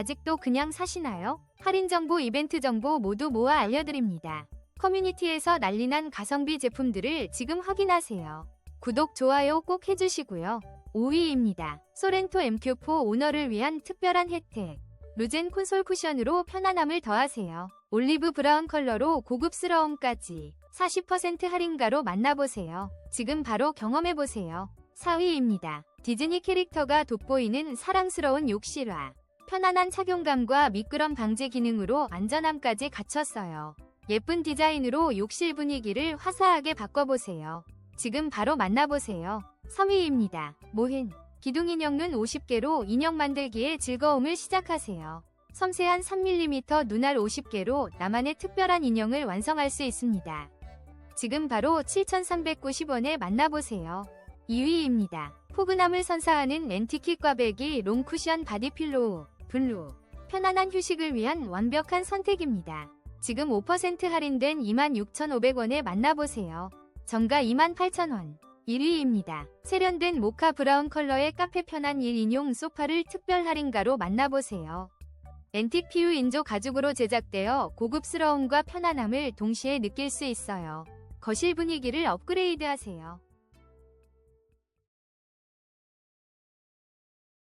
아직도 그냥 사시나요? 할인 정보, 이벤트 정보 모두 모아 알려드립니다. 커뮤니티에서 난리난 가성비 제품들을 지금 확인하세요. 구독, 좋아요 꼭 해주시고요. 5위입니다. 소렌토 MQ4 오너를 위한 특별한 혜택. 루젠 콘솔 쿠션으로 편안함을 더하세요. 올리브 브라운 컬러로 고급스러움까지 40% 할인가로 만나보세요. 지금 바로 경험해보세요. 4위입니다. 디즈니 캐릭터가 돋보이는 사랑스러운 욕실화. 편안한 착용감과 미끄럼 방지 기능으로 안전함까지 갖췄어요. 예쁜 디자인으로 욕실 분위기를 화사하게 바꿔보세요. 지금 바로 만나보세요. 3위입니다. 모힌. 기둥 인형눈 50개로 인형 만들기의 즐거움을 시작하세요. 섬세한 3mm 눈알 50개로 나만의 특별한 인형을 완성할 수 있습니다. 지금 바로 7,390원에 만나보세요. 2위입니다. 포근함을 선사하는 앤티킥 꽈배기 롱쿠션 바디필로우 블루. 편안한 휴식을 위한 완벽한 선택입니다. 지금 5% 할인된 26,500원에 만나보세요. 정가 28,000원. 1위입니다. 세련된 모카 브라운 컬러의 카페 편한 1인용 소파를 특별 할인가로 만나보세요. 앤틱 피우 인조 가죽으로 제작되어 고급스러움과 편안함을 동시에 느낄 수 있어요. 거실 분위기를 업그레이드 하세요.